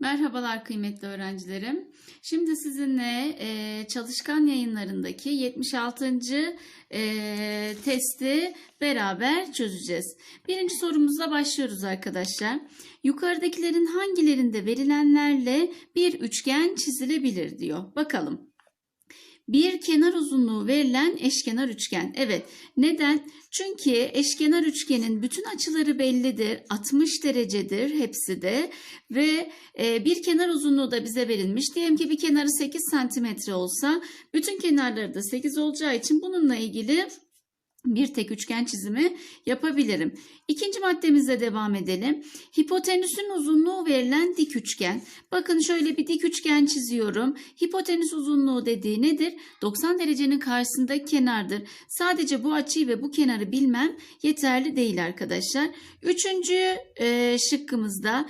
Merhabalar kıymetli öğrencilerim. Şimdi sizinle e, çalışkan yayınlarındaki 76. e, testi beraber çözeceğiz. Birinci sorumuzla başlıyoruz arkadaşlar. Yukarıdakilerin hangilerinde verilenlerle bir üçgen çizilebilir diyor. Bakalım. Bir kenar uzunluğu verilen eşkenar üçgen. Evet. Neden? Çünkü eşkenar üçgenin bütün açıları bellidir. 60 derecedir hepsi de. Ve e, bir kenar uzunluğu da bize verilmiş. Diyelim ki bir kenarı 8 santimetre olsa bütün kenarları da 8 olacağı için bununla ilgili bir tek üçgen çizimi yapabilirim. İkinci maddemizle devam edelim. Hipotenüsün uzunluğu verilen dik üçgen. Bakın şöyle bir dik üçgen çiziyorum. Hipotenüs uzunluğu dediği nedir? 90 derecenin karşısındaki kenardır. Sadece bu açıyı ve bu kenarı bilmem yeterli değil arkadaşlar. Üçüncü e, şıkkımızda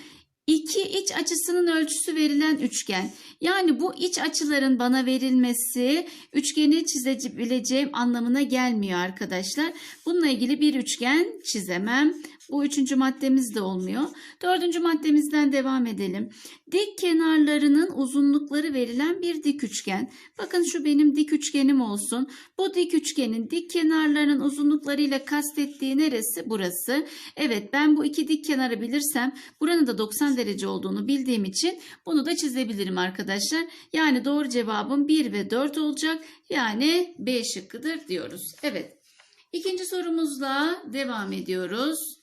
İki iç açısının ölçüsü verilen üçgen. Yani bu iç açıların bana verilmesi üçgeni çizebileceğim anlamına gelmiyor arkadaşlar. Bununla ilgili bir üçgen çizemem. Bu üçüncü maddemiz de olmuyor. Dördüncü maddemizden devam edelim. Dik kenarlarının uzunlukları verilen bir dik üçgen. Bakın şu benim dik üçgenim olsun. Bu dik üçgenin dik kenarlarının uzunluklarıyla kastettiği neresi? Burası. Evet ben bu iki dik kenarı bilirsem buranın da 90 derece olduğunu bildiğim için bunu da çizebilirim arkadaşlar. Yani doğru cevabım 1 ve 4 olacak. Yani B şıkkıdır diyoruz. Evet. İkinci sorumuzla devam ediyoruz.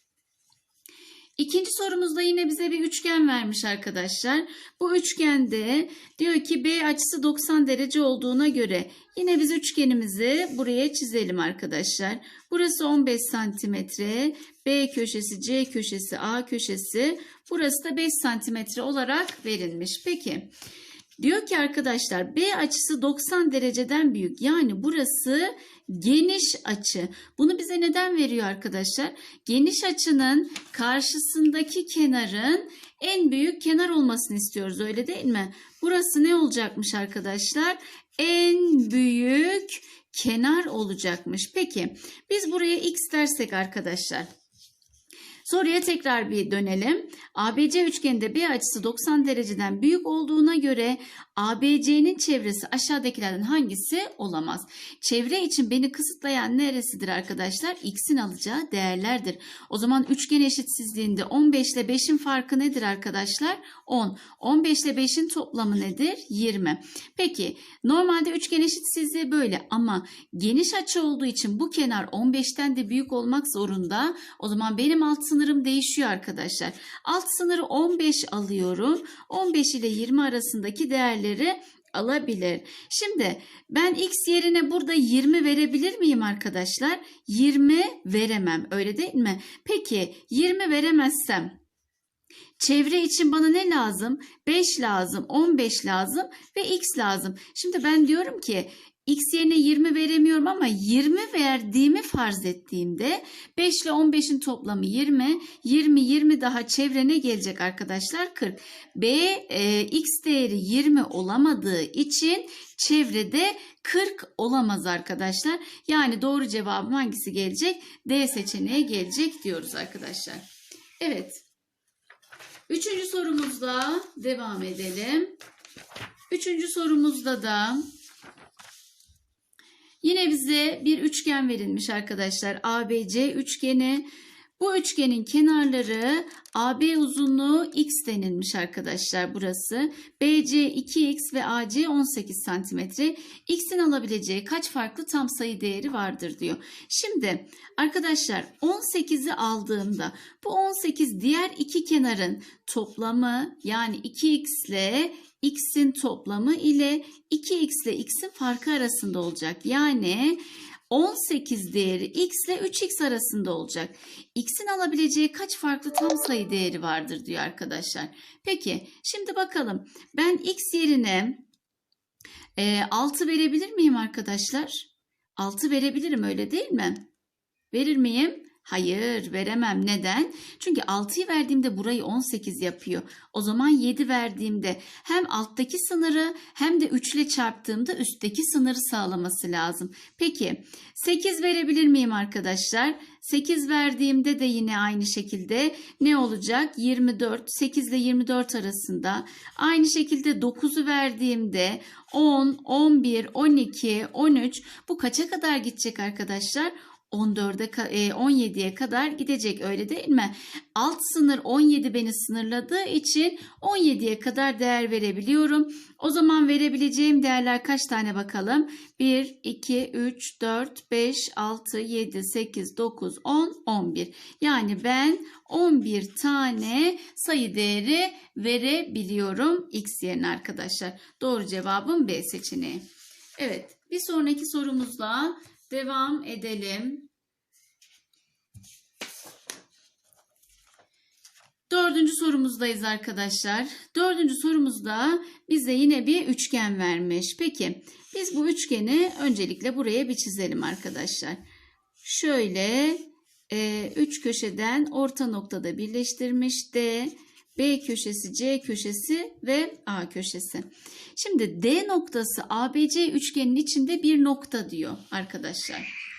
İkinci sorumuzda yine bize bir üçgen vermiş arkadaşlar. Bu üçgende diyor ki B açısı 90 derece olduğuna göre yine biz üçgenimizi buraya çizelim arkadaşlar. Burası 15 santimetre, B köşesi, C köşesi, A köşesi. Burası da 5 santimetre olarak verilmiş. Peki. Diyor ki arkadaşlar B açısı 90 dereceden büyük. Yani burası geniş açı. Bunu bize neden veriyor arkadaşlar? Geniş açının karşısındaki kenarın en büyük kenar olmasını istiyoruz öyle değil mi? Burası ne olacakmış arkadaşlar? En büyük kenar olacakmış. Peki biz buraya x dersek arkadaşlar. Soruya tekrar bir dönelim. ABC üçgeninde B açısı 90 dereceden büyük olduğuna göre ABC'nin çevresi aşağıdakilerden hangisi olamaz? Çevre için beni kısıtlayan neresidir arkadaşlar? X'in alacağı değerlerdir. O zaman üçgen eşitsizliğinde 15 ile 5'in farkı nedir arkadaşlar? 10. 15 ile 5'in toplamı nedir? 20. Peki normalde üçgen eşitsizliği böyle ama geniş açı olduğu için bu kenar 15'ten de büyük olmak zorunda. O zaman benim alt sınırım değişiyor arkadaşlar. Alt sınırı 15 alıyorum. 15 ile 20 arasındaki değerleri alabilir. Şimdi ben x yerine burada 20 verebilir miyim arkadaşlar? 20 veremem öyle değil mi? Peki 20 veremezsem Çevre için bana ne lazım? 5 lazım, 15 lazım ve x lazım. Şimdi ben diyorum ki x yerine 20 veremiyorum ama 20 verdiğimi farz ettiğimde 5 ile 15'in toplamı 20. 20 20 daha çevre ne gelecek arkadaşlar? 40. B e, x değeri 20 olamadığı için çevrede 40 olamaz arkadaşlar. Yani doğru cevabım hangisi gelecek? D seçeneği gelecek diyoruz arkadaşlar. Evet. Üçüncü sorumuzla devam edelim. Üçüncü sorumuzda da yine bize bir üçgen verilmiş arkadaşlar. ABC üçgeni. Bu üçgenin kenarları AB uzunluğu x denilmiş arkadaşlar burası. BC 2x ve AC 18 santimetre. X'in alabileceği kaç farklı tam sayı değeri vardır diyor. Şimdi arkadaşlar 18'i aldığımda bu 18 diğer iki kenarın toplamı yani 2x ile x'in toplamı ile 2x ile x'in farkı arasında olacak. Yani 18 değeri x ile 3x arasında olacak. X'in alabileceği kaç farklı tam sayı değeri vardır diyor arkadaşlar. Peki şimdi bakalım. Ben x yerine e, 6 verebilir miyim arkadaşlar? 6 verebilirim öyle değil mi? Verir miyim? Hayır veremem. Neden? Çünkü 6'yı verdiğimde burayı 18 yapıyor. O zaman 7 verdiğimde hem alttaki sınırı hem de 3 ile çarptığımda üstteki sınırı sağlaması lazım. Peki 8 verebilir miyim arkadaşlar? 8 verdiğimde de yine aynı şekilde ne olacak? 24, 8 ile 24 arasında. Aynı şekilde 9'u verdiğimde 10, 11, 12, 13 bu kaça kadar gidecek arkadaşlar? 14'e ka- e, 17'ye kadar gidecek öyle değil mi? Alt sınır 17 beni sınırladığı için 17'ye kadar değer verebiliyorum. O zaman verebileceğim değerler kaç tane bakalım? 1, 2, 3, 4, 5, 6, 7, 8, 9, 10, 11. Yani ben 11 tane sayı değeri verebiliyorum x yerine arkadaşlar. Doğru cevabım B seçeneği. Evet bir sonraki sorumuzla devam edelim. Dördüncü sorumuzdayız arkadaşlar. Dördüncü sorumuzda bize yine bir üçgen vermiş. Peki biz bu üçgeni öncelikle buraya bir çizelim arkadaşlar. Şöyle e, üç köşeden orta noktada birleştirmiş D, B köşesi, C köşesi ve A köşesi. Şimdi D noktası ABC üçgenin içinde bir nokta diyor arkadaşlar.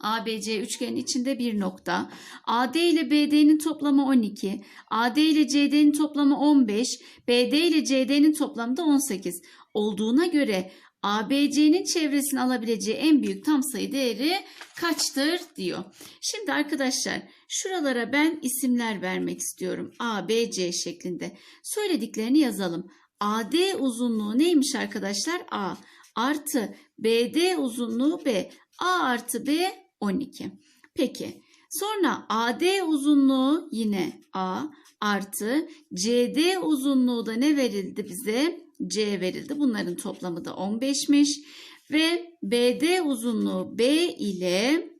ABC üçgenin içinde bir nokta. AD ile BD'nin toplamı 12. AD ile CD'nin toplamı 15. BD ile CD'nin toplamı da 18 olduğuna göre ABC'nin çevresini alabileceği en büyük tam sayı değeri kaçtır diyor. Şimdi arkadaşlar şuralara ben isimler vermek istiyorum. A, B, C şeklinde. Söylediklerini yazalım. AD uzunluğu neymiş arkadaşlar? A artı BD uzunluğu B. A artı B 12. Peki sonra AD uzunluğu yine A artı CD uzunluğu da ne verildi bize? C verildi. Bunların toplamı da 15'miş. Ve BD uzunluğu B ile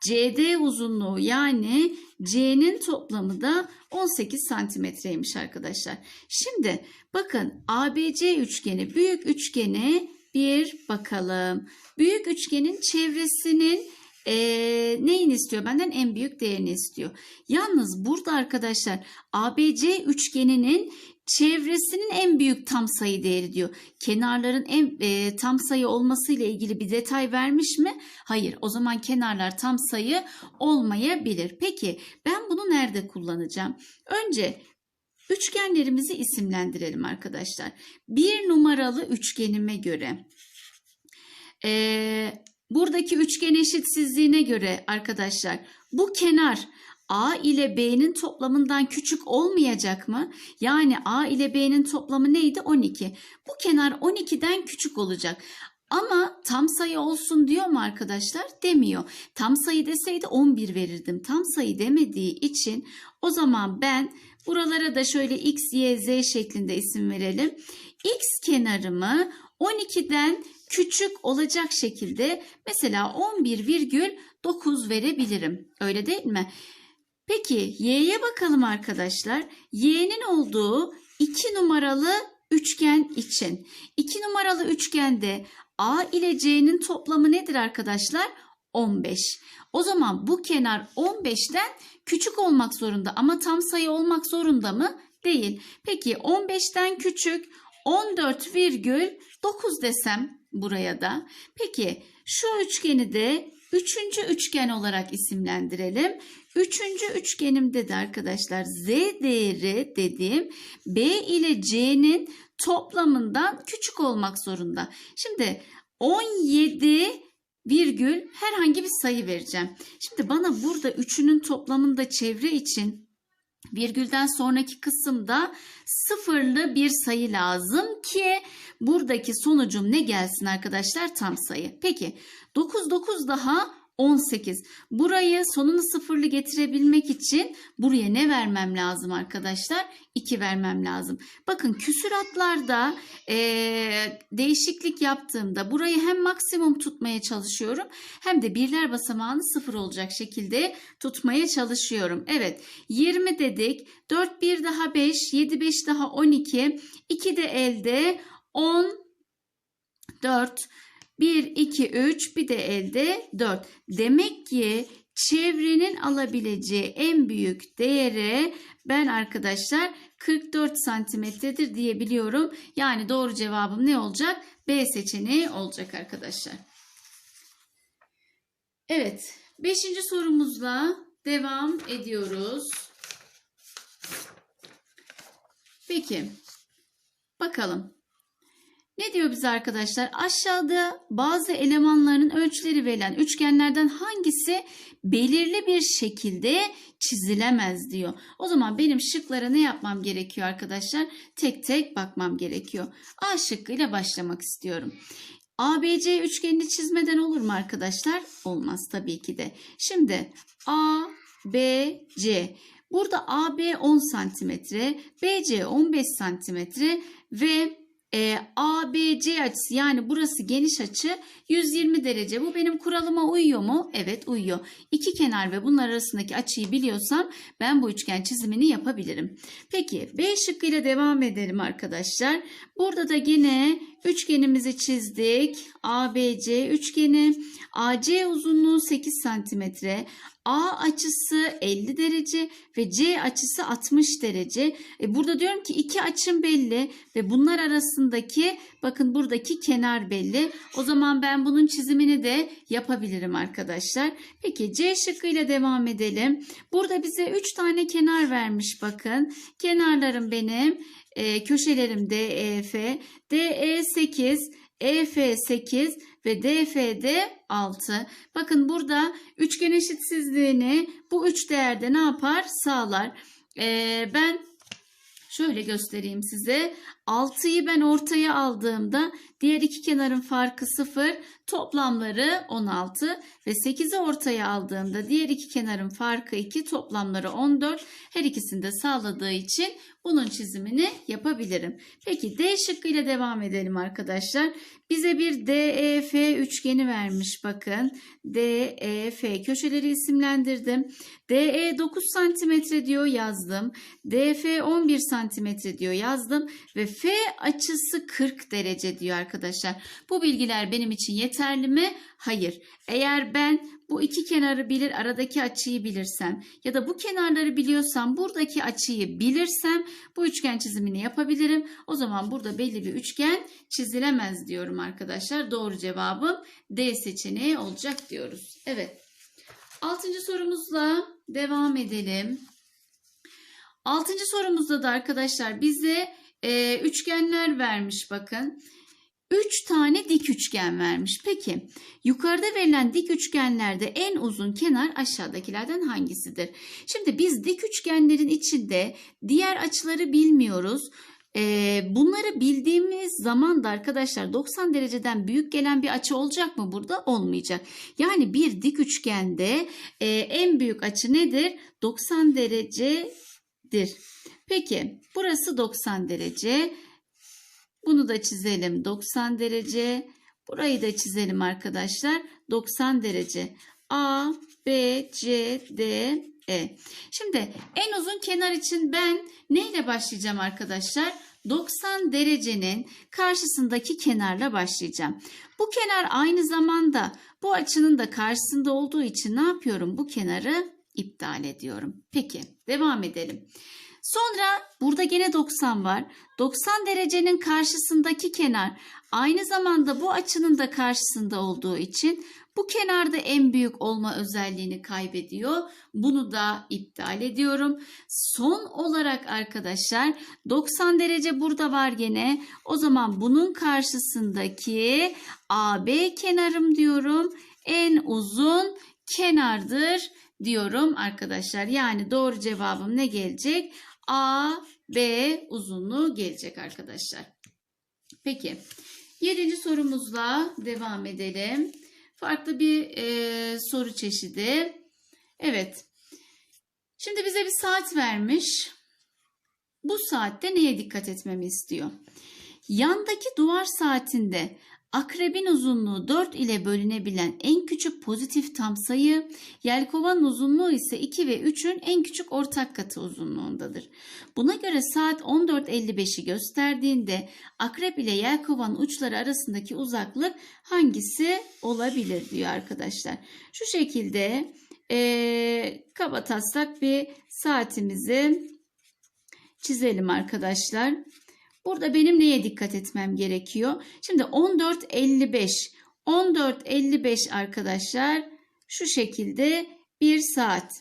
CD uzunluğu yani C'nin toplamı da 18 santimetreymiş arkadaşlar. Şimdi bakın ABC üçgeni büyük üçgene bir bakalım. Büyük üçgenin çevresinin e, neyini istiyor benden? En büyük değerini istiyor. Yalnız burada arkadaşlar ABC üçgeninin çevresinin en büyük tam sayı değeri diyor. Kenarların en e, tam sayı olması ile ilgili bir detay vermiş mi? Hayır. O zaman kenarlar tam sayı olmayabilir. Peki ben bunu nerede kullanacağım? Önce üçgenlerimizi isimlendirelim arkadaşlar. Bir numaralı üçgenime göre e, buradaki üçgen eşitsizliğine göre arkadaşlar bu kenar A ile B'nin toplamından küçük olmayacak mı? Yani A ile B'nin toplamı neydi? 12. Bu kenar 12'den küçük olacak. Ama tam sayı olsun diyor mu arkadaşlar? Demiyor. Tam sayı deseydi 11 verirdim. Tam sayı demediği için o zaman ben buralara da şöyle x, y, z şeklinde isim verelim. X kenarımı 12'den küçük olacak şekilde mesela 11,9 verebilirim. Öyle değil mi? Peki y'ye bakalım arkadaşlar. Y'nin olduğu 2 numaralı üçgen için. 2 numaralı üçgende A ile C'nin toplamı nedir arkadaşlar? 15. O zaman bu kenar 15'ten küçük olmak zorunda ama tam sayı olmak zorunda mı? Değil. Peki 15'ten küçük 14,9 desem buraya da. Peki şu üçgeni de üçüncü üçgen olarak isimlendirelim. Üçüncü üçgenimde de arkadaşlar z değeri dediğim b ile c'nin toplamından küçük olmak zorunda. Şimdi 17 virgül herhangi bir sayı vereceğim. Şimdi bana burada üçünün toplamında çevre için virgülden sonraki kısımda sıfırlı bir sayı lazım ki buradaki sonucum ne gelsin arkadaşlar tam sayı. Peki 9 9 daha 18. Burayı sonunu sıfırlı getirebilmek için buraya ne vermem lazım arkadaşlar? 2 vermem lazım. Bakın küsuratlarda ee, değişiklik yaptığımda burayı hem maksimum tutmaya çalışıyorum hem de birler basamağını sıfır olacak şekilde tutmaya çalışıyorum. Evet 20 dedik. 4 1 daha 5, 7 5 daha 12, 2 de elde 10, 4, 1, 2, 3 bir de elde 4. Demek ki çevrenin alabileceği en büyük değere ben arkadaşlar 44 santimetredir diyebiliyorum. Yani doğru cevabım ne olacak? B seçeneği olacak arkadaşlar. Evet. Beşinci sorumuzla devam ediyoruz. Peki. Bakalım. Ne diyor bize arkadaşlar? Aşağıda bazı elemanların ölçüleri verilen üçgenlerden hangisi belirli bir şekilde çizilemez diyor. O zaman benim şıklara ne yapmam gerekiyor arkadaşlar? Tek tek bakmam gerekiyor. A şıkkıyla başlamak istiyorum. ABC üçgenini çizmeden olur mu arkadaşlar? Olmaz tabii ki de. Şimdi A, B, C. Burada AB 10 santimetre, BC 15 santimetre ve e, ABC açısı yani burası geniş açı 120 derece. Bu benim kuralıma uyuyor mu? Evet uyuyor. İki kenar ve bunlar arasındaki açıyı biliyorsam ben bu üçgen çizimini yapabilirim. Peki B şıkkıyla devam edelim arkadaşlar. Burada da yine üçgenimizi çizdik. ABC üçgeni. AC uzunluğu 8 santimetre. A açısı 50 derece ve C açısı 60 derece. E burada diyorum ki iki açım belli ve bunlar arasındaki bakın buradaki kenar belli. O zaman ben bunun çizimini de yapabilirim arkadaşlar. Peki C şıkkıyla devam edelim. Burada bize 3 tane kenar vermiş bakın. Kenarlarım benim e, köşelerim DEF, DE 8, EF 8 ve DF'de 6. Bakın burada üçgen eşitsizliğini bu üç değerde ne yapar? Sağlar. Ee, ben şöyle göstereyim size. 6'yı ben ortaya aldığımda diğer iki kenarın farkı 0, toplamları 16 ve 8'i ortaya aldığımda diğer iki kenarın farkı 2, toplamları 14. Her ikisini de sağladığı için bunun çizimini yapabilirim. Peki D şıkkıyla devam edelim arkadaşlar. Bize bir DEF üçgeni vermiş bakın. DEF köşeleri isimlendirdim. DE 9 santimetre diyor yazdım. DF 11 santimetre diyor yazdım ve F açısı 40 derece diyor arkadaşlar. Bu bilgiler benim için yeterli mi? Hayır. Eğer ben bu iki kenarı bilir, aradaki açıyı bilirsem ya da bu kenarları biliyorsam buradaki açıyı bilirsem bu üçgen çizimini yapabilirim. O zaman burada belli bir üçgen çizilemez diyorum arkadaşlar. Doğru cevabım D seçeneği olacak diyoruz. Evet. Altıncı sorumuzla devam edelim. Altıncı sorumuzda da arkadaşlar bize e, üçgenler vermiş bakın. 3 tane dik üçgen vermiş. Peki yukarıda verilen dik üçgenlerde en uzun kenar aşağıdakilerden hangisidir? Şimdi biz dik üçgenlerin içinde diğer açıları bilmiyoruz. Ee, bunları bildiğimiz zaman da arkadaşlar 90 dereceden büyük gelen bir açı olacak mı burada? Olmayacak. Yani bir dik üçgende e, en büyük açı nedir? 90 derecedir. Peki burası 90 derece. Bunu da çizelim 90 derece. Burayı da çizelim arkadaşlar 90 derece. A, B, C, D, E. Şimdi en uzun kenar için ben neyle başlayacağım arkadaşlar? 90 derecenin karşısındaki kenarla başlayacağım. Bu kenar aynı zamanda bu açının da karşısında olduğu için ne yapıyorum? Bu kenarı iptal ediyorum. Peki devam edelim. Sonra burada gene 90 var. 90 derecenin karşısındaki kenar aynı zamanda bu açının da karşısında olduğu için bu kenarda en büyük olma özelliğini kaybediyor. Bunu da iptal ediyorum. Son olarak arkadaşlar 90 derece burada var gene. O zaman bunun karşısındaki AB kenarım diyorum. En uzun kenardır diyorum arkadaşlar. Yani doğru cevabım ne gelecek? A, B uzunluğu gelecek arkadaşlar. Peki. Yedinci sorumuzla devam edelim. Farklı bir e, soru çeşidi. Evet. Şimdi bize bir saat vermiş. Bu saatte neye dikkat etmemi istiyor? Yandaki duvar saatinde Akrebin uzunluğu 4 ile bölünebilen en küçük pozitif tam sayı, yelkovanın uzunluğu ise 2 ve 3'ün en küçük ortak katı uzunluğundadır. Buna göre saat 14.55'i gösterdiğinde akrep ile yelkovanın uçları arasındaki uzaklık hangisi olabilir diyor arkadaşlar. Şu şekilde e, kaba taslak bir saatimizi çizelim arkadaşlar. Burada benim neye dikkat etmem gerekiyor? Şimdi 14.55 14.55 arkadaşlar şu şekilde bir saat.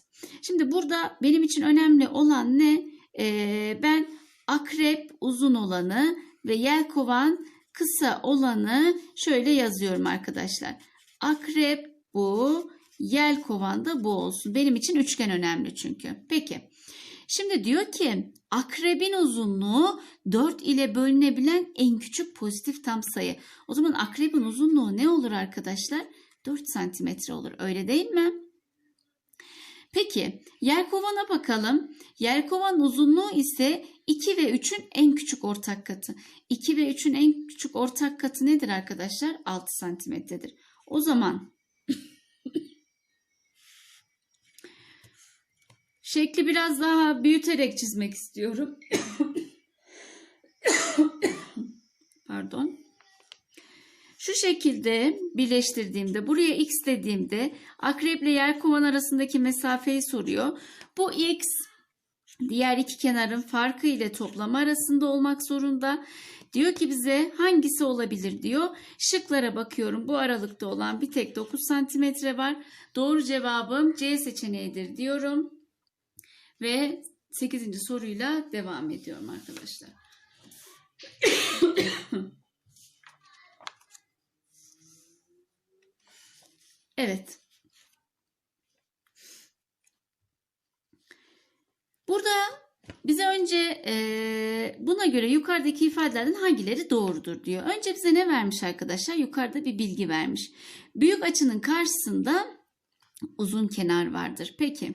Şimdi burada benim için önemli olan ne? Ee, ben akrep uzun olanı ve yelkovan kısa olanı şöyle yazıyorum arkadaşlar. Akrep bu, yelkovan da bu olsun. Benim için üçgen önemli çünkü. Peki. Şimdi diyor ki akrebin uzunluğu 4 ile bölünebilen en küçük pozitif tam sayı. O zaman akrebin uzunluğu ne olur arkadaşlar? 4 santimetre olur. Öyle değil mi? Peki yelkovana bakalım. Yelkovan uzunluğu ise 2 ve 3'ün en küçük ortak katı. 2 ve 3'ün en küçük ortak katı nedir arkadaşlar? 6 santimetredir. O zaman şekli biraz daha büyüterek çizmek istiyorum. Pardon. Şu şekilde birleştirdiğimde buraya x dediğimde akreple yelkovan arasındaki mesafeyi soruyor. Bu x diğer iki kenarın farkı ile toplamı arasında olmak zorunda. Diyor ki bize hangisi olabilir diyor. Şıklara bakıyorum. Bu aralıkta olan bir tek 9 santimetre var. Doğru cevabım C seçeneğidir diyorum. Ve 8. soruyla devam ediyorum arkadaşlar. Evet. Burada bize önce e, buna göre yukarıdaki ifadelerden hangileri doğrudur diyor. Önce bize ne vermiş arkadaşlar? Yukarıda bir bilgi vermiş. Büyük açının karşısında uzun kenar vardır. Peki.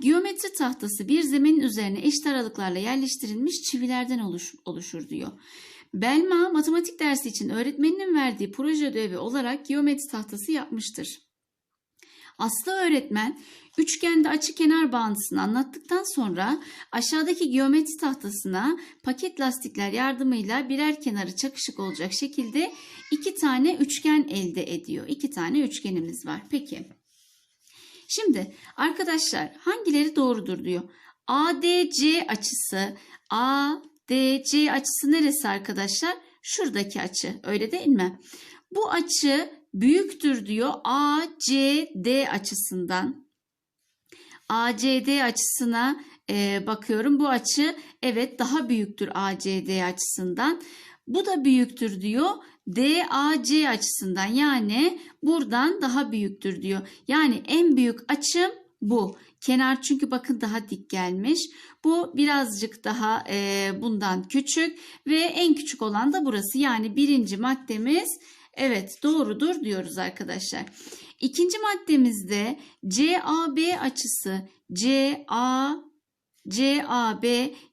Geometri tahtası bir zemin üzerine eşit aralıklarla yerleştirilmiş çivilerden oluş, oluşur diyor. Belma matematik dersi için öğretmeninin verdiği proje ödevi olarak geometri tahtası yapmıştır. Aslı öğretmen üçgende açı kenar bağıntısını anlattıktan sonra aşağıdaki geometri tahtasına paket lastikler yardımıyla birer kenarı çakışık olacak şekilde iki tane üçgen elde ediyor. İki tane üçgenimiz var. Peki. Şimdi arkadaşlar hangileri doğrudur diyor. ADC açısı ADC açısı neresi arkadaşlar? Şuradaki açı öyle değil mi? Bu açı büyüktür diyor ACD açısından. ACD açısına e, bakıyorum. Bu açı evet daha büyüktür ACD açısından. Bu da büyüktür diyor. DAC açısından yani buradan daha büyüktür diyor. Yani en büyük açım bu. Kenar çünkü bakın daha dik gelmiş. Bu birazcık daha e, bundan küçük ve en küçük olan da burası. Yani birinci maddemiz evet doğrudur diyoruz arkadaşlar. İkinci maddemizde CAB açısı CA CAB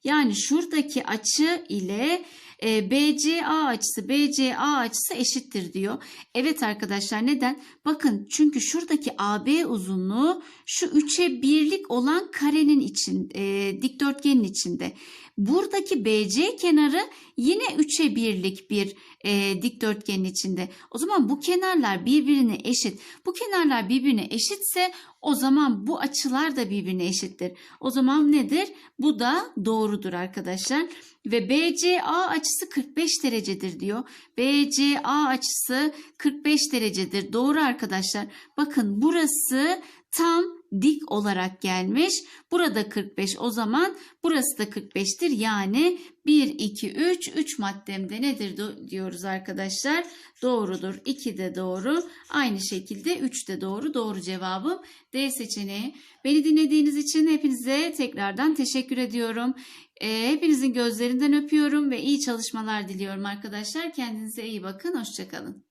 yani şuradaki açı ile e, BCA açısı BCA açısı eşittir diyor. Evet arkadaşlar neden? Bakın çünkü şuradaki AB uzunluğu şu 3'e birlik olan karenin için e, dikdörtgenin içinde. Buradaki BC kenarı yine 3'e birlik bir e, dikdörtgenin içinde. O zaman bu kenarlar birbirine eşit. Bu kenarlar birbirine eşitse o zaman bu açılar da birbirine eşittir. O zaman nedir? Bu da doğrudur arkadaşlar. Ve BCA açısı 45 derecedir diyor. BCA açısı 45 derecedir. Doğru arkadaşlar. Bakın burası tam dik olarak gelmiş. Burada 45 o zaman burası da 45'tir. Yani 1, 2, 3, 3 maddemde nedir diyoruz arkadaşlar? Doğrudur. 2 de doğru. Aynı şekilde 3 de doğru. Doğru cevabım D seçeneği. Beni dinlediğiniz için hepinize tekrardan teşekkür ediyorum. E, hepinizin gözlerinden öpüyorum ve iyi çalışmalar diliyorum arkadaşlar. Kendinize iyi bakın. Hoşçakalın.